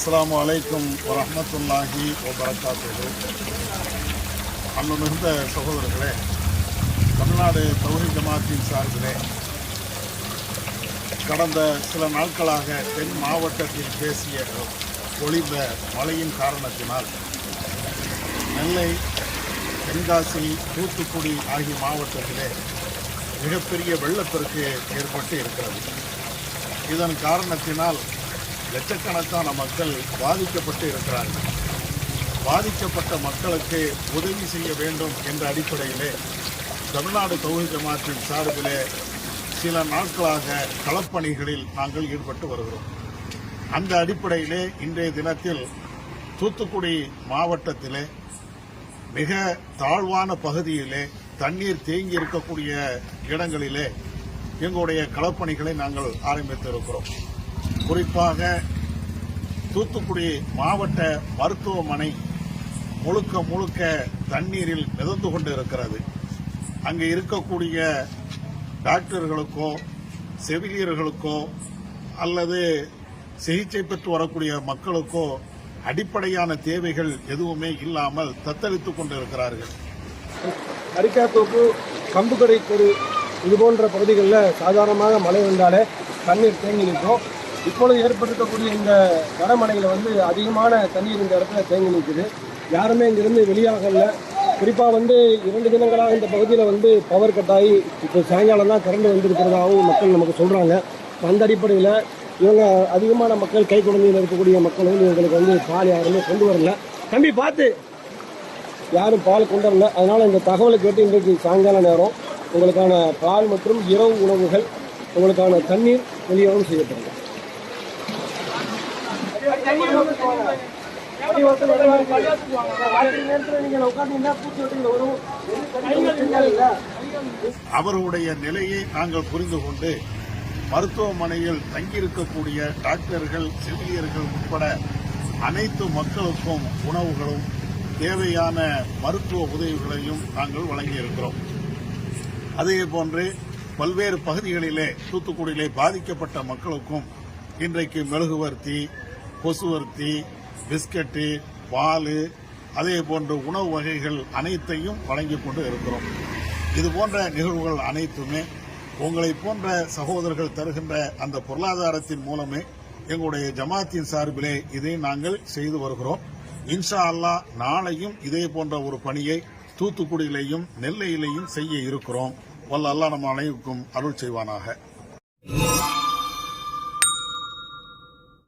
அஸ்லாம் அலைக்கும் வரமத்துல்லாஹி வரகாத்து அன்பு மிகுந்த சகோதரர்களே தமிழ்நாடு தௌரி ஜமாத்தின் சார்பிலே கடந்த சில நாட்களாக தென் மாவட்டத்தில் பேசிய பொழிந்த மழையின் காரணத்தினால் நெல்லை தென்காசி தூத்துக்குடி ஆகிய மாவட்டத்திலே மிகப்பெரிய வெள்ளப்பெருக்கு ஏற்பட்டு இருக்கிறது. இதன் காரணத்தினால் லட்சக்கணக்கான மக்கள் பாதிக்கப்பட்டு இருக்கிறார்கள். பாதிக்கப்பட்ட மக்களுக்கு உதவி செய்ய வேண்டும் என்ற அடிப்படையிலே தமிழ்நாடு தொகுதி ஜமாத்தின் சார்பிலே சில நாட்களாக களப்பணிகளில் நாங்கள் ஈடுபட்டு வருகிறோம். அந்த அடிப்படையிலே இன்றைய தினத்தில் தூத்துக்குடி மாவட்டத்திலே மிக தாழ்வான பகுதியிலே தண்ணீர் தேங்கி இருக்கக்கூடிய இடங்களிலே எங்களுடைய களப்பணிகளை நாங்கள் ஆரம்பித்திருக்கிறோம். குறிப்பாக தூத்துக்குடி மாவட்ட மருத்துவமனை முழுக்க முழுக்க தண்ணீரில் மிதந்து கொண்டு இருக்கிறது அங்கே இருக்கக்கூடிய டாக்டர்களுக்கோ செவிலியர்களுக்கோ அல்லது சிகிச்சை பெற்று வரக்கூடிய மக்களுக்கோ அடிப்படையான தேவைகள் எதுவுமே இல்லாமல் தத்தளித்துக் கொண்டிருக்கிறார்கள். அரிக்காத்தோப்பு கம்புக்கடை தெரு இது போன்ற பகுதிகளில் சாதாரணமாக மழை வந்தாலே தண்ணீர் தேங்கி நிற்கும். இப்பொழுது ஏற்பட்டிருக்கக்கூடிய இந்த வடமழையில் வந்து அதிகமான தண்ணீர் இந்த இடத்துல தேங்கி நிற்குது. யாருமே இங்கிருந்து வெளியாகல. குறிப்பாக வந்து இரண்டு தினங்களாக இந்த பகுதியில் வந்து பவர் கட் ஆகி இப்போ சாயங்காலம் தான் கரண்ட் வந்திருக்கிறதாகவும் மக்கள் நமக்கு சொல்கிறாங்க அந்த அடிப்படையில் இவங்க அதிகமான மக்கள் கை குழந்தையில் இருக்கக்கூடிய மக்கள் வந்து இவங்களுக்கு வந்து பால் யாருமே கொண்டு வரல. தம்பி பார்த்து. யாரும் பால் கொண்டு வரல. அதனால் இந்த தகவலை கேட்டு இன்றைக்கு சாயங்கால நேரம் உங்களுக்கான பால் மற்றும் இரவு உணவுகள் உங்களுக்கான தண்ணீர் வெளியாகவும் செய்யப்படும் அவருடைய நிலையை நாங்கள் புரிந்து கொண்டு மருத்துவமனையில் தங்கியிருக்கக்கூடிய டாக்டர்கள் செவிலியர்கள் உட்பட அனைத்து மக்களுக்கும் உணவுகளும் தேவையான மருத்துவ உதவிகளையும் நாங்கள் வழங்கியிருக்கிறோம். அதே போன்று பல்வேறு பகுதிகளிலே தூத்துக்குடியிலே பாதிக்கப்பட்ட மக்களுக்கும் இன்றைக்கு மெழுகுவர்த்தி கொசுவர்த்தி பிஸ்கட்டு பால் அதே போன்ற உணவு வகைகள் அனைத்தையும் வழங்கி கொண்டு இருக்கிறோம். இது போன்ற நிகழ்வுகள் அனைத்துமே உங்களை போன்ற சகோதரர்கள் தருகின்ற அந்த பொருளாதாரத்தின் மூலமே எங்களுடைய ஜமாத்தின் சார்பிலே இதை நாங்கள் செய்து வருகிறோம். இன்ஷா அல்லாஹ் நாளையும் இதே போன்ற ஒரு பணியை தூத்துக்குடியிலையும் நெல்லையிலையும் செய்ய இருக்கிறோம். வல்ல அல்லாஹ் நம்ம அனைவருக்கும் அருள் செய்வானாக.